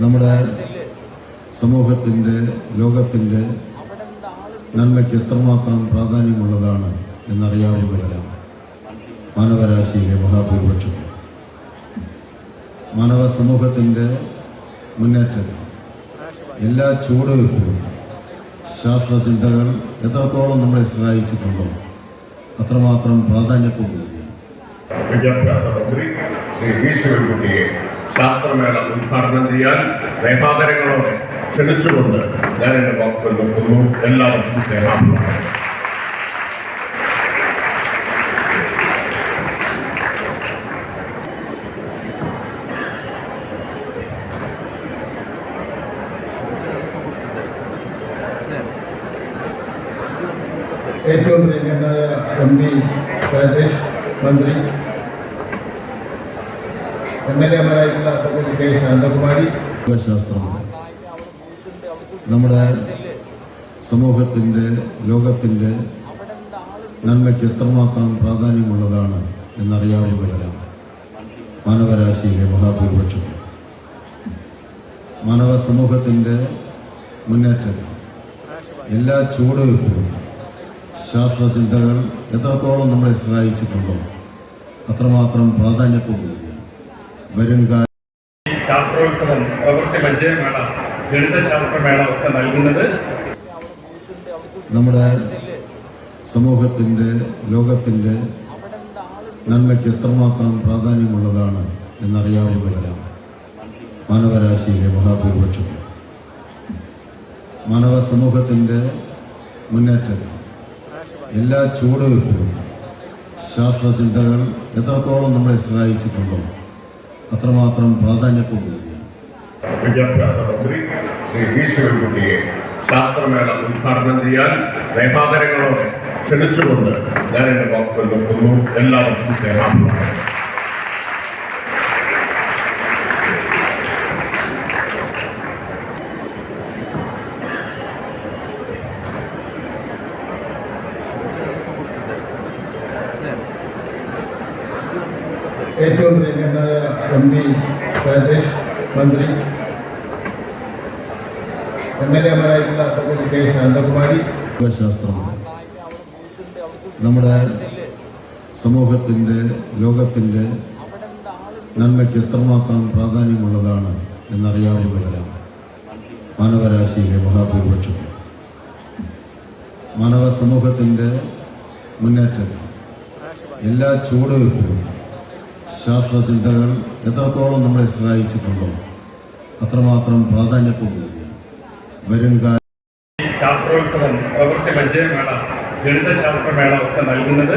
നമ്മുടെ സമൂഹത്തിന്റെ ലോകത്തിന്റെ നന്മയ്ക്ക് എത്രമാത്രം പ്രാധാന്യമുള്ളതാണ് എന്നറിയാവുന്നവരാണ് മാനവരാശിയിലെ മഹാഭൂരിപക്ഷം. മാനവ സമൂഹത്തിന്റെ മുന്നേറ്റത്തിൽ എല്ലാ ചുവടുവയ്പ്പിലും ശാസ്ത്രചിന്തകൾ എത്രത്തോളം നമ്മളെ സഹായിച്ചിട്ടുണ്ടോ അത്രമാത്രം പ്രാധാന്യത്തോടുകൂടി. വിദ്യാഭ്യാസ മന്ത്രി ശ്രീ വി ശിവൻകുട്ടിയെ ശാസ്ത്രമേള ഉദ്ഘാടനം ചെയ്യാൻ സ്നേഹാദരങ്ങളോടെ ക്ഷണിച്ചുകൊണ്ട് ഞാൻ എന്റെ വാക്കുകൾ നിർത്തുന്നു എല്ലാവർക്കും സ്നേഹാഭിമാനം. ഏറ്റവും പ്രിയങ്കരനായ എം പി രാജേഷ് മന്ത്രി നമ്മുടെ സമൂഹത്തിന്റെ ലോകത്തിന്റെ നന്മയ്ക്ക് എത്രമാത്രം പ്രാധാന്യമുള്ളതാണ് എന്നറിയാവുന്നവരാണ് മാനവരാശിയിലെ മഹാഭൂരിപക്ഷം. മാനവ സമൂഹത്തിന്റെ മുന്നേറ്റത്തിൽ എല്ലാ ചുവടുവയ്പ്പിലും ശാസ്ത്രചിന്തകൾ എത്രത്തോളം നമ്മളെ സഹായിച്ചിട്ടുണ്ടോ അത്രമാത്രം പ്രാധാന്യത്തോടുകൂടി ശാസ്ത്രോത്സവം പ്രവൃത്തി പരിചയമേള ഗണിതശാസ്ത്രമേള ഒക്കെ നൽകുന്നത്. നമ്മുടെ സമൂഹത്തിന്റെ ലോകത്തിന്റെ നന്മയ്ക്ക് എത്രമാത്രം പ്രാധാന്യമുള്ളതാണ് എന്നറിയാവുന്നവരാണ് മാനവരാശിയിലെ മഹാഭൂരിപക്ഷം മാനവ സമൂഹത്തിന്റെ മുന്നേറ്റത്തിൽ എല്ലാ ചുവടുവയ്പ്പിലും ശാസ്ത്രചിന്തകൾ എത്രത്തോളം നമ്മളെ സഹായിച്ചിട്ടുണ്ടോ അത്രമാത്രം പ്രാധാന്യത്തോടുകൂടിയാണ് വിദ്യാഭ്യാസ മന്ത്രി ശ്രീ വി ശിവൻകുട്ടിയെ ശാസ്ത്രമേള ഉദ്ഘാടനം ചെയ്യാൻ സ്നേഹാദരങ്ങളോടെ ക്ഷണിച്ചുകൊണ്ട് ഞാൻ എന്റെ വാക്കുകൾ നിർത്തുന്നു. എല്ലാവർക്കും ഏറ്റവും പ്രിയങ്കരനായ എം പി രാജേഷ് മന്ത്രി എം എൽ എമാരായിട്ടുള്ള അഡ്വക്കേറ്റ് കെ ശാന്തകുമാരി. നമ്മുടെ സമൂഹത്തിന്റെ ലോകത്തിന്റെ നന്മയ്ക്ക് എത്രമാത്രം പ്രാധാന്യമുള്ളതാണ് എന്നറിയാവുന്നവരാണ് മാനവരാശിയിലെ മഹാഭൂരിപക്ഷത്തിൽ. മാനവ സമൂഹത്തിന്റെ മുന്നേറ്റം എല്ലാ ചുവടുവയ്പ്പിലും ശാസ്ത്രചിന്തകൾ എത്രത്തോളം നമ്മളെ സഹായിച്ചിട്ടുണ്ടോ അത്രമാത്രം പ്രാധാന്യത്തോടുകൂടിയാണ് വരും ശാസ്ത്രോത്സവം പ്രവൃത്തി പരിചയമേള ഗണിതശാസ്ത്രമേള ഒക്കെ നൽകുന്നത്